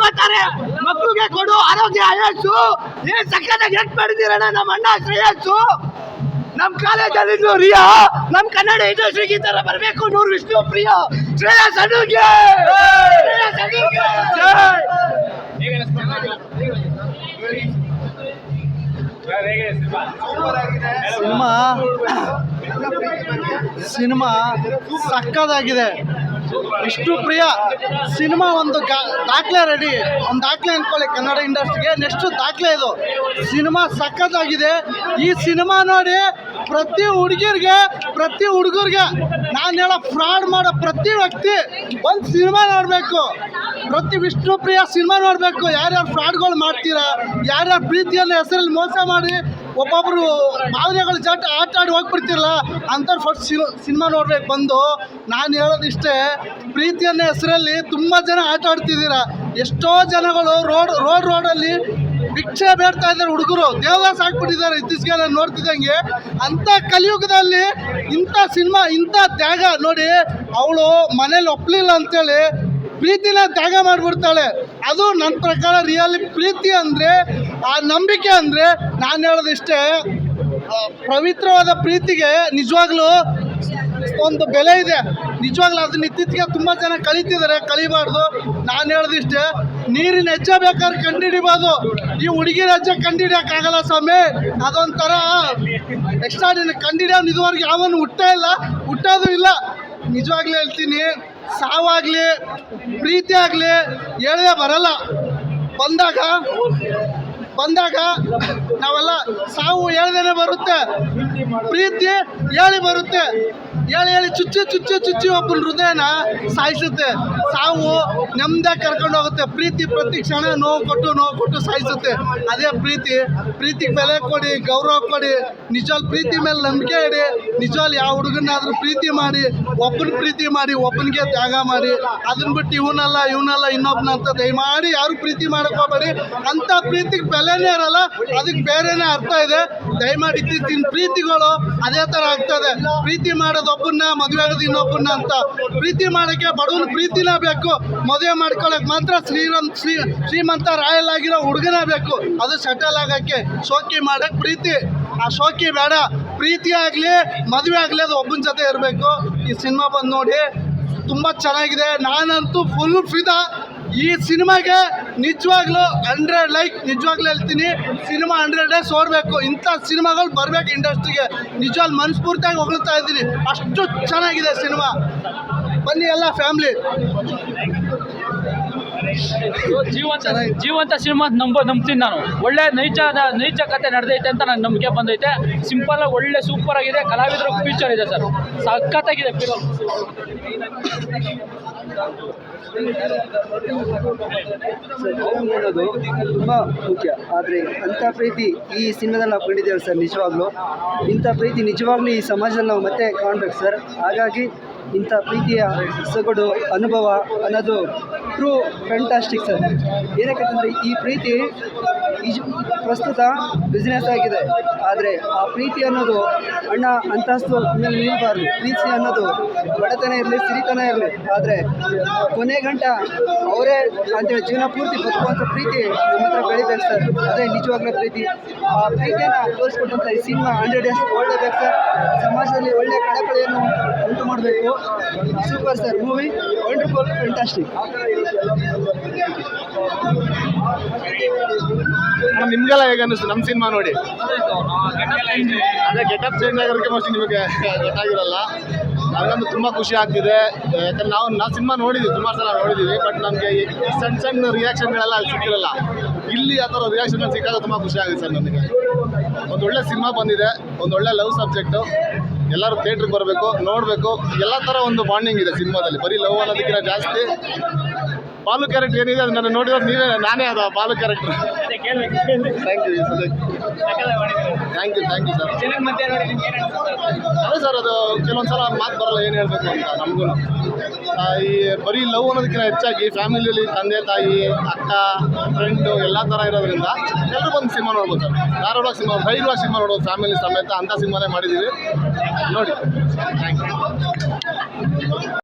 ಕೊಡ್ತಾರೆ ಮಕ್ಕಳಿಗೆ ಕೊಡು, ಆರೋಗ್ಯ ಆಯಸ್ಸು. ಏನ್ ಸಕ್ಕತ್ತಾಗಿ ಗೆಟ್ ಮಾಡಿದ್ದೀರಣ್ಣ ನಮ್ಮ ಅಣ್ಣ ಶ್ರೇಯಸ್ಸು. ನಮ್ ಕಾಲೇಜಲ್ಲಿ ರಿಯಾ, ನಮ್ ಕನ್ನಡ ಇಂಡಸ್ಟ್ರಿಗೆ ಈ ತರ ಬರ್ಬೇಕು ನೂರು ವಿಷ್ಣು ಪ್ರಿಯ. ಅಡುಗೆ ಜೈ. ಸಿನಿಮಾ ಸಿನಿಮಾ ಸಕ್ಕದಾಗಿದೆ ಇಷ್ಟು ಪ್ರಿಯ ಸಿನಿಮಾ ಒಂದು ದಾಖಲೆ ರೆಡಿ ಒಂದು ದಾಖಲೆ ಅಂದ್ಕೊಳ್ಳಿ ಕನ್ನಡ ಇಂಡಸ್ಟ್ರಿಗೆ. ನೆಕ್ಸ್ಟ್ ದಾಖಲೆ ಇದು. ಸಿನಿಮಾ ಸಕ್ಕತ್ತಾಗಿದೆ ಈ ಸಿನಿಮಾ ನೋಡಿ ಪ್ರತಿ ಹುಡುಗಿರ್ಗೆ, ಪ್ರತಿ ಹುಡುಗರಿಗೆ ನಾನು ಹೇಳೋ ಫ್ರಾಡ್ ಮಾಡೋ ಪ್ರತಿ ವ್ಯಕ್ತಿ ಒಂದು ಸಿನಿಮಾ ನೋಡಬೇಕು. ಪ್ರತಿ ವಿಷ್ಣು ಪ್ರಿಯ ಸಿನಿಮಾ ನೋಡಬೇಕು. ಯಾರ್ಯಾರು ಫ್ರಾಡ್ಗಳು ಮಾಡ್ತೀರಾ? ಯಾರ್ಯಾರು ಪ್ರೀತಿಯಲ್ಲಿ ಹೆಸರಲ್ಲಿ ಮೋಸ ಮಾಡಿ ಒಬ್ಬೊಬ್ರು ಮಾದರಿಗಳು ಜಾಟ ಆಟ ಆಡಿ ಹೋಗ್ಬಿಡ್ತಿರಲ್ಲ ಫಸ್ಟ್ ಸಿನಿಮಾ ನೋಡ್ಬೇಕು ಬಂದು, ನಾನು ಹೇಳೋದಿಷ್ಟೇ ಪ್ರೀತಿಯನ್ನ ಹೆಸರಲ್ಲಿ ತುಂಬ ಜನ ಆಟ ಆಡ್ತಿದ್ದೀರ? ಎಷ್ಟೋ ಜನಗಳು ರೋಡ್ ರೋಡ್ ರೋಡಲ್ಲಿ ಭಿಕ್ಷೆ ಬೇಡ್ತಾ ಇದ್ದಾರೆ ಹುಡುಗರು. ದೇವದಾಸ ಹಾಕ್ಬಿಟ್ಟಿದ್ದಾರೆ ಇತ್ತೀಚೆಗೆ ನಾನು ನೋಡ್ತಿದ್ದಂಗೆ. ಅಂಥ ಕಲಿಯುಗದಲ್ಲಿ ಇಂಥ ಸಿನಿಮಾ, ಇಂಥ ತ್ಯಾಗ ನೋಡಿ, ಅವಳು ಮನೇಲಿ ಒಪ್ಪಲಿಲ್ಲ ಅಂತೇಳಿ ಪ್ರೀತಿನ ತ್ಯಾಗ ಮಾಡಿಬಿಡ್ತಾಳೆ. ಅದು ನನ್ನ ಪ್ರಕಾರ ರಿಯಲ್ ಪ್ರೀತಿ ಅಂದರೆ, ಆ ನಂಬಿಕೆ ಅಂದರೆ, ನಾನು ಹೇಳೋದಿಷ್ಟೇ ಪವಿತ್ರವಾದ ಪ್ರೀತಿಗೆ ನಿಜವಾಗ್ಲೂ ಒಂದು ಬೆಲೆ ಇದೆ. ನಿಜವಾಗ್ಲೂ ಅದನ್ನ ಇತ್ತೀಚೆಗೆ ತುಂಬ ಜನ ಕಲಿತಿದ್ದಾರೆ, ಕಲಿಬಾರ್ದು. ನಾನು ಹೇಳೋದಿಷ್ಟೇ ನೀರಿನ ಹೆಜ್ಜೆ ಬೇಕಾದ್ರೆ ಕಂಡಿಡಿಬಾರ್ದು ಈ ಹುಡುಗಿರ ಹೆಜ್ಜೆ ಕಂಡುಹಿಡಿಯೋಕ್ಕಾಗಲ್ಲ ಸ್ವಾಮಿ. ಅದೊಂಥರ ಎಕ್ಸ್ಟ್ರಾ ಕಂಡುಹಿಡಿಯೋನು ಇದುವರೆಗೆ ಯಾವನು ಹುಟ್ಟೇ ಇಲ್ಲ, ಹುಟ್ಟೋದು ಇಲ್ಲ. ನಿಜವಾಗ್ಲೂ ಹೇಳ್ತೀನಿ ಸಾವಾಗಲಿ ಪ್ರೀತಿ ಆಗಲಿ ಹೇಳೇ ಬರಲ್ಲ. ಬಂದಾಗ ಬಂದಾಗ ನಾವೆಲ್ಲ ಸಾವು ಹೇಳ್ದೇನೆ ಬರುತ್ತೆ. ಪ್ರೀತಿ ಹೇಳಿ ಬರುತ್ತೆ. ಹೇಳಿ ಹೇಳಿ ಚುಚ್ಚಿ ಚುಚ್ಚಿ ಚುಚ್ಚಿ ಒಬ್ಬನ ಹೃದಯನ ಸಾಯಿಸುತ್ತೆ. ಸಾವು ನೆಮ್ಮದೇ ಕರ್ಕೊಂಡು ಹೋಗುತ್ತೆ. ಪ್ರೀತಿ ಪ್ರತಿ ಕ್ಷಣ ನೋವು ಕೊಟ್ಟು ನೋವು ಕೊಟ್ಟು ಸಾಯಿಸುತ್ತೆ. ಅದೇ ಪ್ರೀತಿ. ಪ್ರೀತಿಗೆ ಬೆಲೆ ಕೊಡಿ, ಗೌರವ ಕೊಡಿ. ನಿಜವಾಗ್ ಪ್ರೀತಿ ಮೇಲೆ ನಂಬಿಕೆ ಇಡಿ. ನಿಜವಾಗ್ ಯಾವ ಹುಡುಗನಾದ್ರೂ ಪ್ರೀತಿ ಮಾಡಿ, ಒಬ್ಬನ ಪ್ರೀತಿ ಮಾಡಿ, ಒಬ್ಬನಿಗೆ ತ್ಯಾಗ ಮಾಡಿ. ಅದನ್ನ ಬಿಟ್ಟು ಇವನಲ್ಲ ಇವನಲ್ಲ ಇನ್ನೊಬ್ಬನ ಅಂತ ದಯಮಾಡಿ ಯಾರು ಪ್ರೀತಿ ಮಾಡಕ್ ಹೋಗ್ಬೇಡಿ. ಅಂತ ಪ್ರೀತಿಗೆ ಬೆಲೆನೇ ಇರಲ್ಲ, ಅದಕ್ಕೆ ಬೇರೆನೇ ಅರ್ಥ ಇದೆ. ದಯಮಾಡಿ ಇತ್ತೀಚಿನ ಪ್ರೀತಿಗಳು ಅದೇ ಥರ ಆಗ್ತದೆ. ಪ್ರೀತಿ ಮಾಡೋದೊಬ್ಬನ್ನ ಮದುವೆ ಆಗೋದು ಇನ್ನೊಬ್ಬನ್ನ ಅಂತ. ಪ್ರೀತಿ ಮಾಡೋಕ್ಕೆ ಬಡವನ ಪ್ರೀತಿನೇ ಬೇಕು. ಮದುವೆ ಮಾಡ್ಕೊಳಕ್ ಮಾತ್ರ ಶ್ರೀರಂ ಶ್ರೀ, ಶ್ರೀಮಂತ ರಾಯಲ್ ಆಗಿರೋ ಹುಡುಗನೇ ಬೇಕು. ಅದು ಸೆಟಲ್ ಆಗೋಕ್ಕೆ ಶೋಕಿ ಮಾಡಕ್ಕೆ ಪ್ರೀತಿ. ಆ ಶೋಕಿ ಬೇಡ. ಪ್ರೀತಿ ಆಗಲಿ, ಮದುವೆ ಆಗಲಿ ಅದು ಒಬ್ಬನ ಜೊತೆ ಇರಬೇಕು. ಈ ಸಿನಿಮಾ ಬಂದು ನೋಡಿ, ತುಂಬ ಚೆನ್ನಾಗಿದೆ. ನಾನಂತೂ ಫುಲ್ ಫಿದಾ ಈ ಸಿನಿಮಾಗೆ ನಿಜವಾಗ್ಲೂ ಹಂಡ್ರೆಡ್ ಲೈಕ್ ನಿಜವಾಗ್ಲೂ ಹೇಳ್ತೀನಿ. ಸಿನಿಮಾ ಹಂಡ್ರೆಡ್ ಡೇಸ್ ಓಡಬೇಕು. ಇಂಥ ಸಿನಿಮಾಗಳು ಬರಬೇಕು ಇಂಡಸ್ಟ್ರಿಗೆ. ನಿಜವಾಗ್ಲು ಮನಸ್ಫೂರ್ತಿಯಾಗಿ ಹೊಗಳ್ತಾ ಇದ್ದೀನಿ. ಅಷ್ಟು ಚೆನ್ನಾಗಿದೆ ಸಿನಿಮಾ. ಬನ್ನಿ ಎಲ್ಲ ಫ್ಯಾಮ್ಲಿ. ಜೀವಂತ ಜೀವಂತ ಸಿನಿಮಾ ನಂಬ, ನಂಬ್ತೀನಿ ನಾನು. ಒಳ್ಳೆ ನೈಜ ನೈಜ ಕತೆ ನಡೆದೈತೆ ಅಂತ ನನಗೆ ನಂಬಿಕೆ ಬಂದೈತೆ. ಸಿಂಪಲ್ ಒಳ್ಳೆ ಸೂಪರ್ ಆಗಿದೆ. ಕಲಾವಿದರ ಫ್ಯೂಚರ್ ಇದೆ ಸರ್. ಸಖತ್ತಾಗಿದೆ ಫಿಲಮ್ ತುಂಬಾ ತುಂಬ ಮುಖ್ಯ. ಆದರೆ ಅಂಥ ಪ್ರೀತಿ ಈ ಸಿನಿಮಾದಲ್ಲಿ ನಾವು ಕಂಡಿದ್ದೇವೆ ಸರ್, ನಿಜವಾಗ್ಲೂ. ಇಂಥ ಪ್ರೀತಿ ನಿಜವಾಗ್ಲೂ ಈ ಸಮಾಜದಲ್ಲಿ ನಾವು ಮತ್ತೆ ಕಾಣ್ಬೇಕು ಸರ್. ಹಾಗಾಗಿ ಇಂಥ ಪ್ರೀತಿಯ ಸೊಗಡು ಅನುಭವ ಅನ್ನೋದು ಟ್ರೂ ಫ್ಯಾಂಟಾಸ್ಟಿಕ್ ಸರ್ ಏನಕ್ಕೆ ಅಂತಂದರೆ ಈ ಪ್ರೀತಿ ಈ ಪ್ರಸ್ತುತ ಬಿಸ್ನೆಸ್ ಆಗಿದೆ. ಆದರೆ ಆ ಪ್ರೀತಿ ಅನ್ನೋದು ಅಣ್ಣ ಅಂತಸ್ತು ಮೇಲೆ ನಿಲ್ಲಬಾರ್ದು ಪ್ರೀತಿ ಅನ್ನೋದು ಬಡತನ ಇರಲಿ, ಸಿರಿತನ ಇರಲಿ. ಆದರೆ ಕೊನೆ ಗಂಟ ಅವರೇ ಅಂತೇಳಿ ಜೀವನ ಪೂರ್ತಿ ಬದುಕುವಂಥ ಪ್ರೀತಿ ನಮ್ಮ ಹತ್ರ ಬೆಳಿಬೇಕು ಸರ್. ಅದೇ ನಿಜವಾಗ್ಲೂ ಪ್ರೀತಿ. ಆ ಪ್ರೀತಿಯನ್ನು ತೋರಿಸ್ಕೊಟ್ಟಂಥ ಈ ಸಿನಿಮಾ ಹಂಡ್ರೆಡ್ ಡೇಸ್ ಒಳ್ಳೆಯಬೇಕು ಸರ್. ಸಮಾಜದಲ್ಲಿ ಒಳ್ಳೆ ಕಳಕಳಿಯನ್ನು ಉಂಟು ಮಾಡಬೇಕು. Super sir. Movie wonderful fantastic ನಿಮ್ಗೆಲ್ಲ ಹೇಗೆ ಅನ್ನಿಸ್ತು? ನಮ್ಮ ಸಿನಿಮಾ ನೋಡಿ. ಅದೇ ಗೆಟಪ್ ಚೇಂಜ್ ಆಗಿರೋಕ್ಕೆ ಮೋಸ್ಟ್ಲಿ ನಿಮಗೆ ಗೊತ್ತಾಗಿರಲ್ಲ. ನನಗಂತೂ ತುಂಬ ಖುಷಿ ಆಗ್ತಿದೆ. ಯಾಕಂದ್ರೆ ನಾವು ನಾವು ಸಿನಿಮಾ ನೋಡಿದ್ದೀವಿ ಸುಮಾರು ಸಲ ನೋಡಿದ್ದೀವಿ ಬಟ್ ನಮಗೆ ಸಣ್ಣ ಸಣ್ಣ ರಿಯಾಕ್ಷನ್ಗಳೆಲ್ಲ ಅಲ್ಲಿ ಸಿಕ್ಕಿರಲ್ಲ. ಇಲ್ಲಿ ಆ ಥರ ರಿಯಾಕ್ಷನ್ ಸಿಕ್ಕಾಗ ತುಂಬ ಖುಷಿ ಆಗುತ್ತೆ ಸರ್ ನನಗೆ ಒಂದು ಒಳ್ಳೆ ಸಿನಿಮಾ ಬಂದಿದೆ, ಒಂದು ಒಳ್ಳೆ ಲವ್ ಸಬ್ಜೆಕ್ಟು ಎಲ್ಲರೂ ಥಿಯೇಟ್ರಿಗೆ ಬರಬೇಕು, ನೋಡಬೇಕು. ಎಲ್ಲ ಥರ ಒಂದು ಬಾಂಡಿಂಗ್ ಇದೆ ಸಿನಿಮಾದಲ್ಲಿ. ಬರೀ ಲವ್ ಅನ್ನೋದಕ್ಕಿಂತ ಜಾಸ್ತಿ ಬಾಲು ಕ್ಯಾರೆಕ್ಟರ್ ಏನಿದೆ ಅದು ನಾನು ನೋಡಿರೋದು ನೀವೇ ನಾನೇ ಅದ Paalu Baalu character thank you thank you thank you sir ಅದೇ ಸರ್ ಅದು ಕೆಲವೊಂದು ಸಲ ಮಾತು ಬರಲ್ಲ ಏನು ಹೇಳಬೇಕು ಅಂತ ನಮಗೂ ಈ ಬರೀ ಲವ್ ಅನ್ನೋದಕ್ಕಿಂತ ಹೆಚ್ಚಾಗಿ ಫ್ಯಾಮಿಲಿಯಲ್ಲಿ ತಂದೆ ತಾಯಿ ಅಕ್ಕ ಫ್ರೆಂಡು ಎಲ್ಲ ಥರ ಇರೋದ್ರಿಂದ ಎಲ್ಲರೂ ಬಂದು ಸಿನಿಮಾ ನೋಡ್ಬೋದು ಸರ್ ಧಾರವಾಡ ಸಿನಿಮಾ ಧೈರ್ಯವಾಗಿ ಸಿನಿಮಾ ನೋಡೋದು ಫ್ಯಾಮಿಲಿ ಸಮೇತ ಅಂಥ ಸಿನಿಮಾನೇ ಮಾಡಿದ್ದೀವಿ. ನೋಡಿ. Thank you